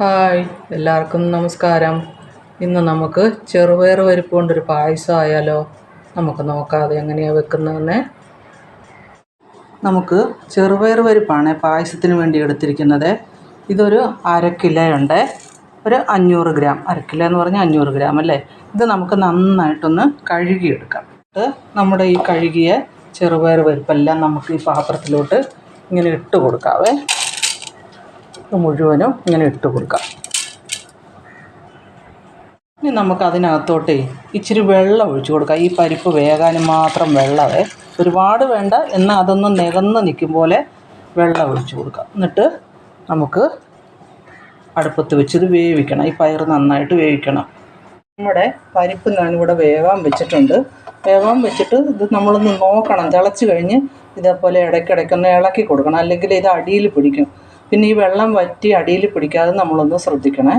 Hi എല്ലാവർക്കും നമസ്കാരം. ഇന്ന് നമുക്ക് ചെറുപയർ പരിപ്പ് കൊണ്ടൊരു പായസം ആയാലോ? നമുക്ക് നോക്കാം അത് എങ്ങനെയാണ് വെക്കുന്നതെന്ന്. നമുക്ക് ചെറുപയർ പരിപ്പാണ് പായസത്തിന് വേണ്ടി എടുത്തിരിക്കുന്നത്. ഇതൊരു അര കിലോ ഉണ്ട് ഒരു അഞ്ഞൂറ് ഗ്രാം. അര കിലോ എന്ന് പറഞ്ഞാൽ അഞ്ഞൂറ് ഗ്രാം അല്ലേ? ഇത് നമുക്ക് നന്നായിട്ടൊന്ന് കഴുകിയെടുക്കാം. നമ്മുടെ ഈ കഴുകിയ ചെറുപയർ പരിപ്പെല്ലാം നമുക്ക് ഈ പാത്രത്തിലോട്ട് ഇങ്ങനെ ഇട്ട് കൊടുക്കാവേ. മുഴുവനും ഇങ്ങനെ ഇട്ട് കൊടുക്കാം. ഇനി നമുക്ക് അതിനകത്തോട്ടേ ഇച്ചിരി വെള്ളം ഒഴിച്ചു കൊടുക്കാം. ഈ പരിപ്പ് വേകാനും മാത്രം വെള്ളമേ ഒരുപാട് വേണ്ട. എന്നാൽ അതൊന്ന് നികന്ന് നിൽക്കും പോലെ വെള്ളം ഒഴിച്ചു കൊടുക്കാം. എന്നിട്ട് നമുക്ക് അടുപ്പത്ത് വെച്ച് ഇത് വേവിക്കണം. ഈ പയർ നന്നായിട്ട് വേവിക്കണം. നമ്മുടെ പരിപ്പ് ഞാനിവിടെ വേവാൻ വെച്ചിട്ടുണ്ട്. വേവാൻ വെച്ചിട്ട് ഇത് നമ്മളൊന്ന് നോക്കണം. തിളച്ച് കഴിഞ്ഞ് ഇതേപോലെ ഇടയ്ക്കിടയ്ക്കൊന്ന് ഇളക്കി കൊടുക്കണം. അല്ലെങ്കിൽ ഇത് അടിയിൽ പിടിക്കും. പിന്നെ ഈ വെള്ളം വറ്റി അടിയിൽ പിടിക്കാതെ നമ്മളൊന്ന് ശ്രദ്ധിക്കണേ.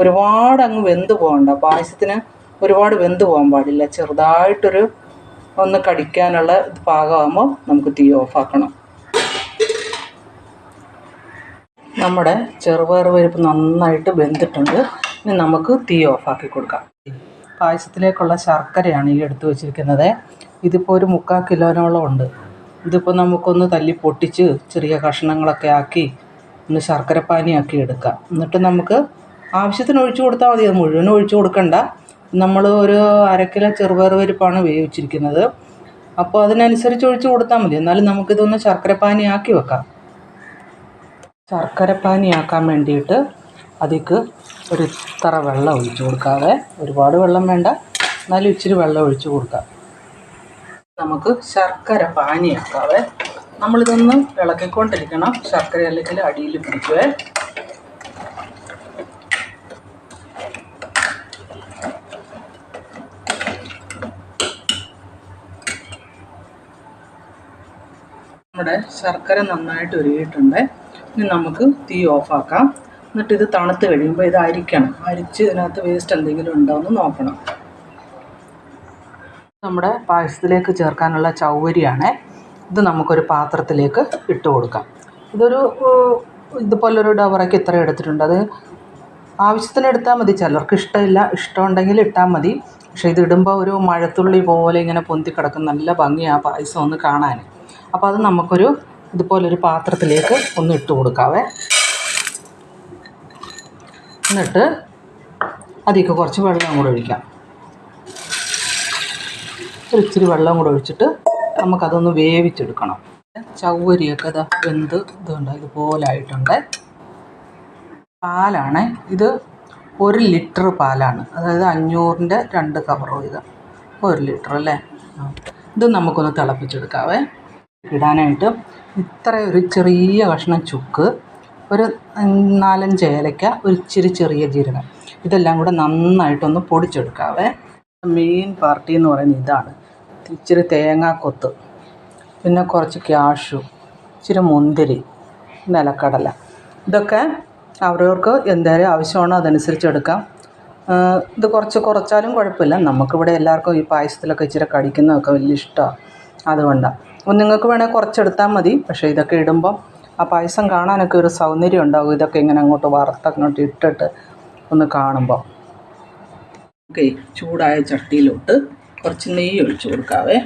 ഒരുപാട് അങ്ങ് വെന്ത് പോകണ്ട. പായസത്തിന് ഒരുപാട് വെന്ത് പോകാൻ പാടില്ല. ചെറുതായിട്ടൊരു ഒന്ന് കടിക്കാനുള്ള ഇത് പാകമാകുമ്പോൾ നമുക്ക് തീ ഓഫാക്കണം. നമ്മുടെ ചെറുപയർ പരിപ്പ് നന്നായിട്ട് വെന്തിട്ടുണ്ട്. ഇനി നമുക്ക് തീ ഓഫാക്കി കൊടുക്കാം. പായസത്തിലേക്കുള്ള ശർക്കരയാണ് ഈ എടുത്തു വച്ചിരിക്കുന്നത്. ഇതിപ്പോൾ ഒരു മുക്കാൽ കിലോനോളം ഉണ്ട്. ഇതിപ്പോൾ നമുക്കൊന്ന് തല്ലി പൊട്ടിച്ച് ചെറിയ കഷ്ണങ്ങളൊക്കെ ആക്കി ഒന്ന് ശർക്കരപ്പാനിയാക്കി എടുക്കുക എന്നിട്ട് നമുക്ക് ആവശ്യത്തിന് ഒഴിച്ചു കൊടുത്താൽ മതി. അത് മുഴുവൻ ഒഴിച്ചു കൊടുക്കണ്ട. നമ്മൾ ഒരു അരക്കിലോ കിലോ ചെറുപയർ പരിപ്പാണ് വേവിച്ചിരിക്കുന്നത്. അപ്പോൾ അതിനനുസരിച്ച് ഒഴിച്ചു കൊടുത്താൽ മതി. എന്നാലും നമുക്കിതൊന്ന് ശർക്കരപ്പാനിയാക്കി വെക്കാം. ശർക്കരപ്പാനിയാക്കാൻ വേണ്ടിയിട്ട് അതിക്ക് ഒരു ഇത്ര വെള്ളം ഒഴിച്ചു കൊടുക്കാതെ ഒരുപാട് വെള്ളം വേണ്ട. എന്നാലും ഇച്ചിരി വെള്ളം ഒഴിച്ചു കൊടുക്കാം. നമുക്ക് ശർക്കര പാനിയാക്കാവേ. നമ്മളിതൊന്ന് ഇളക്കിക്കൊണ്ടിരിക്കണം. ശർക്കര അല്ലെങ്കിൽ അടിയിൽ പിടിക്കുവേ. നമ്മുടെ ശർക്കര നന്നായിട്ട് ഉരുകിയിട്ടുണ്ട്. ഇനി നമുക്ക് തീ ഓഫാക്കാം. എന്നിട്ട് ഇത് തണുത്ത് കഴിയുമ്പോൾ ഇത് അരിക്കണം. അരിച്ച് ഇതിനകത്ത് വേസ്റ്റ് എന്തെങ്കിലും ഉണ്ടോ എന്ന് നോക്കണം. നമ്മുടെ പായസത്തിലേക്ക് ചേർക്കാനുള്ള ചൗവരിയാണ്. ഇത് നമുക്കൊരു പാത്രത്തിലേക്ക് ഇട്ട് കൊടുക്കാം. ഇതൊരു ഇതുപോലൊരു ഡവറയ്ക്ക് ഇത്ര എടുത്തിട്ടുണ്ട്. അത് ആവശ്യത്തിന് എടുത്താൽ മതി. ചിലർക്ക് ഇഷ്ടമില്ല. ഇഷ്ടമുണ്ടെങ്കിൽ ഇട്ടാൽ മതി. പക്ഷേ ഇത് ഇടുമ്പോൾ ഒരു മഴത്തുള്ളി പോലെ ഇങ്ങനെ പൊന്തി കിടക്കും. നല്ല ഭംഗിയാണ് പായസം ഒന്ന് കാണാൻ അപ്പോൾ അത് നമുക്കൊരു ഇതുപോലൊരു പാത്രത്തിലേക്ക് ഒന്ന് ഇട്ട് കൊടുക്കാവേ. എന്നിട്ട് അതിലേക്ക് കുറച്ച് വെള്ളം കൂടെ ഒഴിക്കാം. ഒരു ഇച്ചിരി വെള്ളം കൂടെ ഒഴിച്ചിട്ട് നമുക്കതൊന്ന് വേവിച്ചെടുക്കണം. ചവ്വരിയൊക്കെ ഇതാ വെന്ത് ഇതുണ്ട് ഇതുപോലെ ആയിട്ടുണ്ട് പാലാണ്. ഇത് ഒരു ലിറ്റർ പാലാണ്. അതായത് അഞ്ഞൂറിന്റെ രണ്ട് കവറും ഇത്. ഒരു ലിറ്റർ അല്ലേ? ഇത് നമുക്കൊന്ന് തിളപ്പിച്ചെടുക്കാവേ. ഇടാനായിട്ട് ഇത്ര ഒരു ചെറിയ കഷ്ണം ചുക്ക് ഒരു നാലഞ്ച് ഏലക്ക ഒരു ഇച്ചിരി ചെറിയ ജീരകം. ഇതെല്ലാം കൂടെ നന്നായിട്ടൊന്ന് പൊടിച്ചെടുക്കാവേ. മെയിൻ പാർട്ടി എന്ന് പറയുന്നത് ഇതാണ്. ഇച്ചിരി തേങ്ങാക്കൊത്ത് പിന്നെ കുറച്ച് ക്യാഷു ഇച്ചിരി മുന്തിരി നിലക്കടല. ഇതൊക്കെ അവരവർക്ക് എന്തേലും ആവശ്യമാണോ അതനുസരിച്ച് എടുക്കാം. ഇത് കുറച്ച് കുറച്ചാലും കുഴപ്പമില്ല. നമുക്കിവിടെ എല്ലാവർക്കും ഈ പായസത്തിലൊക്കെ ഇച്ചിരി കടിക്കുന്നതൊക്കെ വലിയ ഇഷ്ടമാണ്. അതുകൊണ്ടാണ് അപ്പോൾ നിങ്ങൾക്ക് വേണേൽ കുറച്ചെടുത്താൽ മതി. പക്ഷേ ഇതൊക്കെ ഇടുമ്പം ആ പായസം കാണാനൊക്കെ ഒരു സൗന്ദര്യം ഉണ്ടാകും ഇതൊക്കെ ഇങ്ങനെ അങ്ങോട്ട് വറുത്തങ്ങോട്ട് ഇട്ടിട്ട് ഒന്ന് കാണുമ്പോൾ ഓക്കെ ചൂടായ ചട്ടിയിലോട്ട് കുറച്ച് നെയ്യ് ഒഴിച്ചു കൊടുക്കാവേ.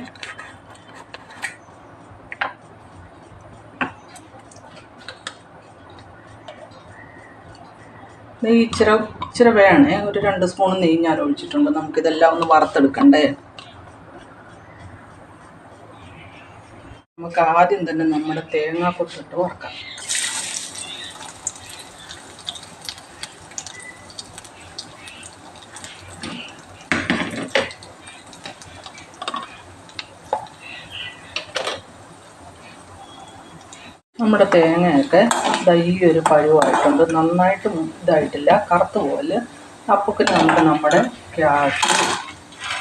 നെയ്യ് ഇച്ചിര ഇച്ചിരി വേണേ. ഒരു രണ്ട് സ്പൂൺ നെയ്യ് ഞാൻ ഒഴിച്ചിട്ടുണ്ട്. നമുക്കിതെല്ലാം ഒന്ന് വറുത്തെടുക്കണ്ടേ? നമുക്ക് ആദ്യം തന്നെ നമ്മുടെ തേങ്ങാക്കൊത്തിട്ട് വറക്കാം. നമ്മുടെ തേങ്ങയൊക്കെ ഈ ഒരു പരുവായിട്ടുണ്ട് നന്നായിട്ട് ഇതായിട്ടില്ല കറുത്ത് പോലെ അപ്പൊക്കെ നമുക്ക് നമ്മുടെ ക്യാഷും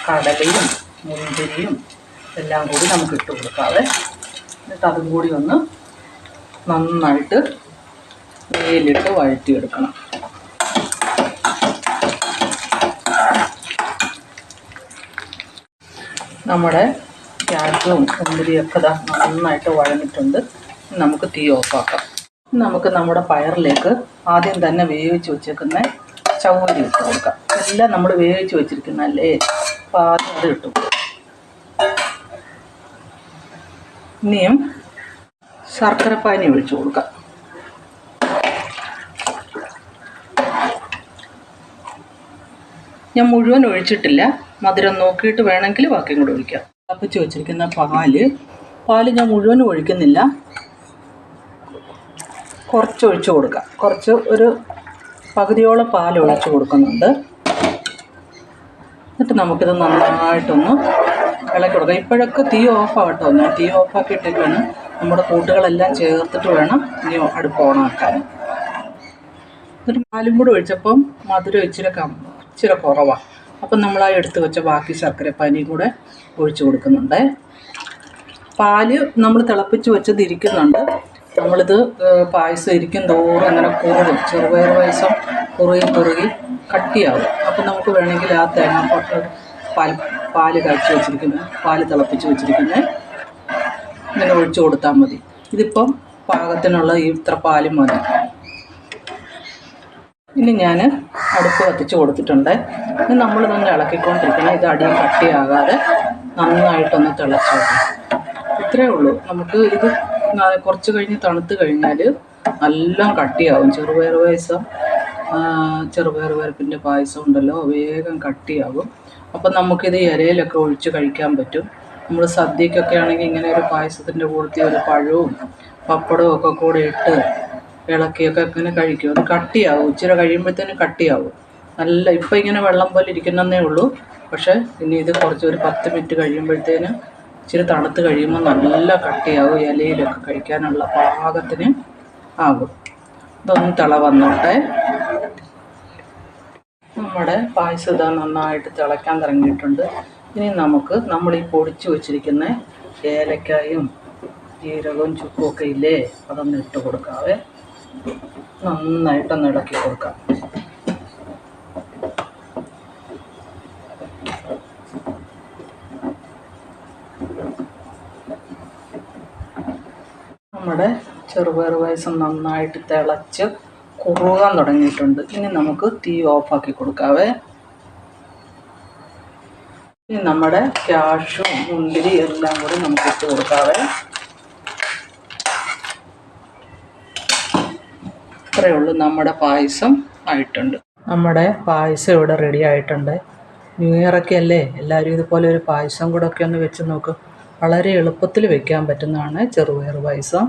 കടലയും മുന്തിരിയും എല്ലാം കൂടി നമുക്ക് ഇട്ട് കൊടുക്കാതെ എന്നിട്ട് അതും കൂടി ഒന്ന് നന്നായിട്ട് വെയിലിട്ട് വഴറ്റിയെടുക്കണം. നമ്മുടെ ക്യാഷും മുന്തിരിയൊക്കെ നന്നായിട്ട് വഴന്നിട്ടുണ്ട്. ഇനി നമുക്ക് തീ ഓഫാക്കാം. നമുക്ക് നമ്മുടെ പയറിലേക്ക് ആദ്യം തന്നെ വേവിച്ച് വെച്ചേക്കുന്ന ചവരി ഇട്ട് കൊടുക്കാം. എല്ലാം നമ്മൾ വേവിച്ച് വെച്ചിരിക്കുന്നല്ലേ അപ്പോൾ ആദ്യം അത് ഇട്ടു ഇനിയും ശർക്കരപ്പാനി ഒഴിച്ചു കൊടുക്കാം. ഞാൻ മുഴുവൻ ഒഴിച്ചിട്ടില്ല. മധുരം നോക്കിയിട്ട് വേണമെങ്കിൽ ബാക്കിയും കൂടെ ഒഴിക്കാം. തിളപ്പിച്ച് വെച്ചിരിക്കുന്ന പാൽ. പാൽ ഞാൻ മുഴുവൻ ഒഴിക്കുന്നില്ല. കുറച്ച് ഒഴിച്ച് കൊടുക്കാം കുറച്ച് ഒരു പകുതിയോളം പാൽ ഒഴിച്ച് കൊടുക്കുന്നുണ്ട്. എന്നിട്ട് നമുക്കിത് നന്നായിട്ടൊന്ന് ഇളക്കി കൊടുക്കാം. ഇപ്പോഴൊക്കെ തീ ഓഫ് ആവട്ടോ ഞാൻ തീ വേണം നമ്മുടെ കൂട്ടുകളെല്ലാം ചേർത്തിട്ട് വേണം ഇനി അടുപ്പ് ഓണാക്കാൻ എന്നിട്ട് പാലും കൂടെ ഒഴിച്ചപ്പം മധുരം ഇച്ചിരി കം ഇച്ചിരി കുറവാണ് അപ്പം നമ്മൾ ആ എടുത്ത് വെച്ച ബാക്കി ശർക്കരപ്പാനിയും കൂടെ ഒഴിച്ച് കൊടുക്കുന്നുണ്ട്. പാൽ നമ്മൾ തിളപ്പിച്ച് വെച്ചത് ഇരിക്കുന്നുണ്ട്. നമ്മളിത് പായസം ഇരിക്കും തോറും അങ്ങനെ കുറുകും. ചെറുപയർ പായസം കുറുകി കുറുകി കട്ടിയാവും. അപ്പം നമുക്ക് വേണമെങ്കിൽ ആ തേങ്ങാപ്പാട്ട് പാൽ പാൽ കാച്ചി വെച്ചിരിക്കുന്നത് പാൽ തിളപ്പിച്ച് വെച്ചിരിക്കുന്നത് ഇങ്ങനെ ഒഴിച്ചു കൊടുത്താൽ മതി. ഇതിപ്പം പാകത്തിനുള്ള ഇത്ര പാലും മതി. ഇനി ഞാൻ അടുപ്പ് കത്തിച്ച് കൊടുത്തിട്ടുണ്ട്. ഇനി നമ്മളിതൊന്ന് ഇളക്കിക്കൊണ്ടിരിക്കണം. ഇത് അടിയിൽ കട്ടിയാകാതെ നന്നായിട്ടൊന്ന് തിളച്ചു ഇത്രയേ ഉള്ളൂ. നമുക്ക് ഇത് കുറച്ച് കഴിഞ്ഞ് തണുത്ത് കഴിഞ്ഞാൽ നല്ല കട്ടിയാവും. ചെറുപയർ പായസം ചെറുപയർ പരിപ്പിന്റെ പായസം ഉണ്ടല്ലോ വേഗം കട്ടിയാവും. അപ്പം നമുക്കിത് ഇലയിലൊക്കെ ഒഴിച്ച് കഴിക്കാൻ പറ്റും. നമ്മൾ സദ്യക്കൊക്കെ ആണെങ്കിൽ ഇങ്ങനെ ഒരു പായസത്തിന്റെ കൂടുതൽ ഒരു പഴവും പപ്പടവും ഒക്കെ കൂടെ ഇട്ട് ഇളക്കിയൊക്കെ ഇങ്ങനെ കഴിക്കും. അത് കട്ടിയാവും. ഇച്ചിരി കഴിയുമ്പോഴത്തേനും കട്ടിയാവും. നല്ല ഇപ്പം ഇങ്ങനെ വെള്ളം പോലെ ഇരിക്കണമെന്നേ ഉള്ളൂ. പക്ഷേ ഇനി ഇത് കുറച്ച് ഒരു പത്ത് മിനിറ്റ് കഴിയുമ്പോഴത്തേന് ഇച്ചിരി തണുത്ത് കഴിയുമ്പോൾ നല്ല കട്ടിയാവും ഇലയിലൊക്കെ കഴിക്കാനുള്ള പാകത്തിന് ആകും ഇതൊന്ന് തിള വന്നോട്ടെ. നമ്മുടെ പായസം ഇതാ നന്നായിട്ട് തിളയ്ക്കാൻ തുടങ്ങിയിട്ടുണ്ട്. ഇനി നമുക്ക് നമ്മൾ ഈ പൊടിച്ചു വെച്ചിരിക്കുന്ന ഏലക്കായും ജീരകവും ചുക്കും ഒക്കെ ഇല്ലേ? അതൊന്ന് ഇട്ട് കൊടുക്കാവേ. നന്നായിട്ടൊന്ന് ഇളക്കി കൊടുക്കാം. നമ്മുടെ ചെറുപയർ പായസം നന്നായിട്ട് തിളച്ച് കുറുകാൻ തുടങ്ങിയിട്ടുണ്ട്. ഇനി നമുക്ക് തീ ഓഫാക്കി കൊടുക്കാവേ. ഇനി നമ്മുടെ ക്യാഷും മുന്തിരി എല്ലാം കൂടി നമുക്ക് ഇട്ട് കൊടുക്കാവേ. ഇത്രയേ ഉള്ളൂ നമ്മുടെ പായസം ആയിട്ടുണ്ട്. നമ്മുടെ പായസം ഇവിടെ റെഡി ആയിട്ടുണ്ട്. ന്യൂ ഇയർ ഒക്കെ അല്ലേ? എല്ലാവരും ഇതുപോലെ ഒരു പായസം കൂടെ ഒക്കെ ഒന്ന് വെച്ച് നോക്കും. വളരെ എളുപ്പത്തിൽ വെക്കാൻ പറ്റുന്നതാണ് ചെറുപയർ പായസം.